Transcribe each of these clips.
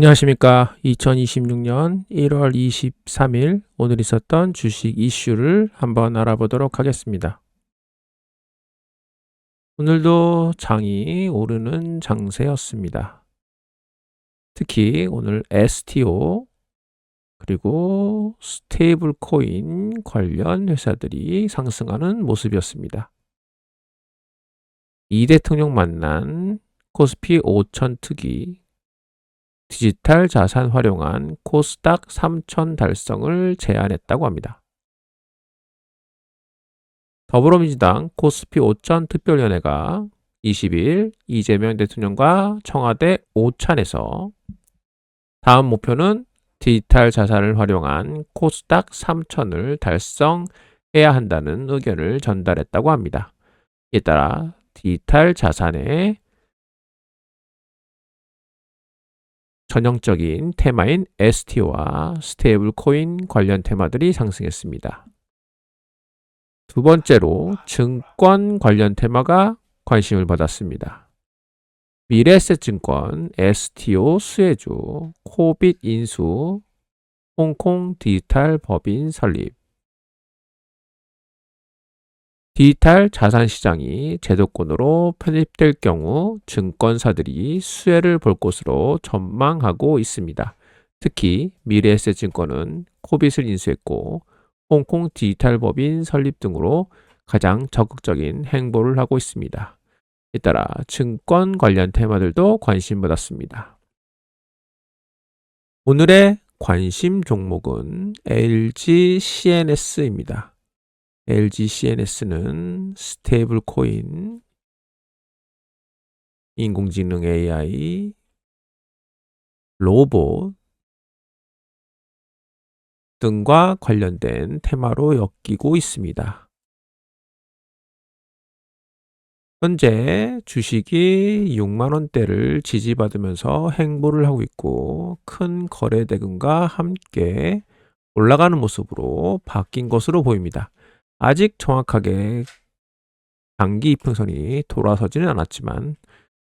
안녕하십니까. 2026년 1월 23일 오늘 있었던 주식 이슈를 한번 알아보도록 하겠습니다. 오늘도 장이 오르는 장세였습니다. 특히 오늘 STO 그리고 스테이블 코인 관련 회사들이 상승하는 모습이었습니다. 이 대통령 만난 코스피 5천 특위 디지털 자산 활용한 코스닥 3천 달성을 제안했다고 합니다. 더불어민주당 코스피 5천 특별위원회가 20일 이재명 대통령과 청와대 오찬에서 다음 목표는 디지털 자산을 활용한 코스닥 3천을 달성해야 한다는 의견을 전달했다고 합니다. 이에 따라 디지털 자산의 전형적인 테마인 ST와 스테이블 코인 관련 테마들이 상승했습니다. 두 번째로 증권 관련 테마가 관심을 받았습니다. 미래에셋증권, STO 수혜주, 코빗 인수, 홍콩 디지털 법인 설립, 디지털 자산 시장이 제도권으로 편입될 경우 증권사들이 수혜를 볼 것으로 전망하고 있습니다. 특히 미래에셋증권은 코빗을 인수했고 홍콩 디지털 법인 설립 등으로 가장 적극적인 행보를 하고 있습니다. 에 따라 증권 관련 테마들도 관심 받았습니다. 오늘의 관심 종목은 LG CNS입니다. LG CNS는 스테이블 코인, 인공지능 AI, 로봇 등과 관련된 테마로 엮이고 있습니다. 현재 주식이 6만원대를 지지받으면서 행보를 하고 있고 큰 거래 대금과 함께 올라가는 모습으로 바뀐 것으로 보입니다. 아직 정확하게 단기 이평선이 돌아서지는 않았지만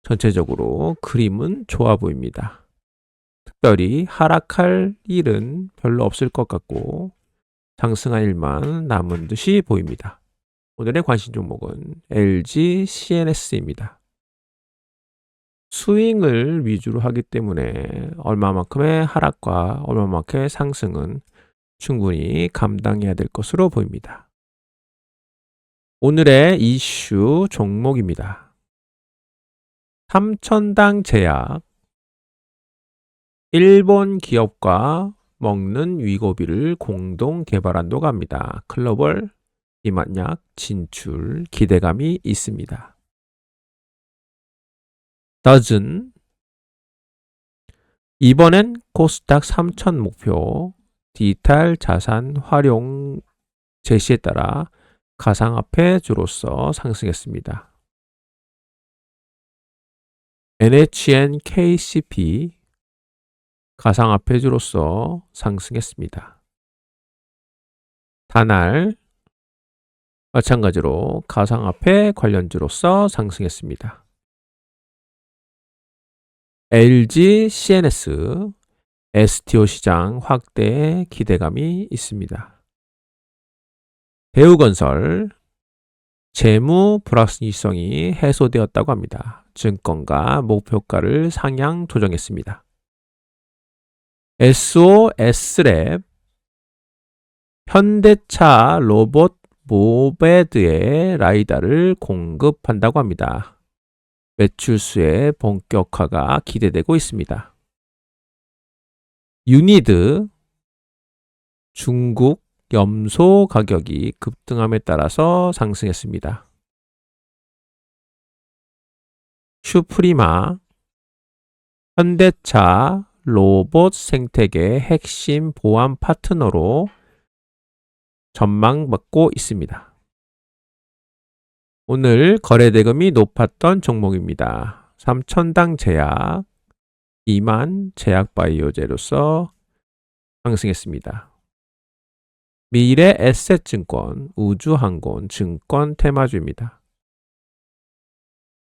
전체적으로 그림은 좋아 보입니다. 특별히 하락할 일은 별로 없을 것 같고 상승할 일만 남은 듯이 보입니다. 오늘의 관심 종목은 LG CNS입니다. 스윙을 위주로 하기 때문에 얼마만큼의 하락과 얼마만큼의 상승은 충분히 감당해야 될 것으로 보입니다. 오늘의 이슈 종목입니다. 삼천당 제약 일본 기업과 먹는 위고비를 공동 개발한다고 합니다. 클로벌 비만약 진출 기대감이 있습니다. 더즌 이번엔 코스닥 3천 목표 디지털 자산 활용 제시에 따라 가상화폐 주로서 상승했습니다. NHN KCP 가상화폐주로서 상승했습니다. 다날 마찬가지로 가상화폐 관련주로서 상승했습니다. LG CNS STO 시장 확대 기대감이 있습니다. 배우건설 재무 불확실성이 해소되었다고 합니다. 증권가 목표가를 상향 조정했습니다. SOS랩 현대차 로봇 모베드의 라이다를 공급한다고 합니다. 매출수의 본격화가 기대되고 있습니다. 유니드 중국 염소 가격이 급등함에 따라서 상승했습니다. 슈프리마 현대차 로봇 생태계 핵심 보안 파트너로 전망받고 있습니다. 오늘 거래대금이 높았던 종목입니다. 삼천당 제약, 이만 제약바이오제로서 상승했습니다. 미래 에셋증권, 우주항공, 증권 테마주입니다.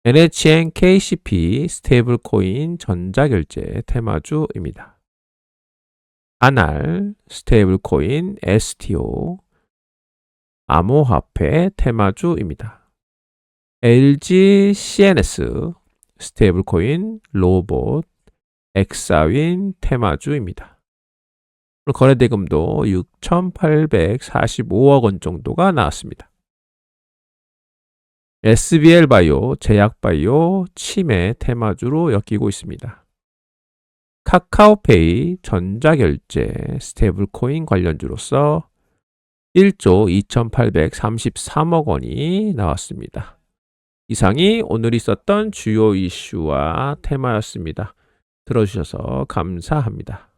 NHN KCP 스테이블 코인 전자결제 테마주입니다. 아날 스테이블 코인 STO 암호화폐 테마주입니다. LG CNS 스테이블 코인 로봇 엑사윈 테마주입니다. 오늘 거래 대금도 6,845억 원 정도가 나왔습니다. SBL 바이오, 제약 바이오, 치매 테마주로 엮이고 있습니다. 카카오페이, 전자결제, 스테이블 코인 관련주로서 1조 2,833억 원이 나왔습니다. 이상이 오늘 있었던 주요 이슈와 테마였습니다. 들어주셔서 감사합니다.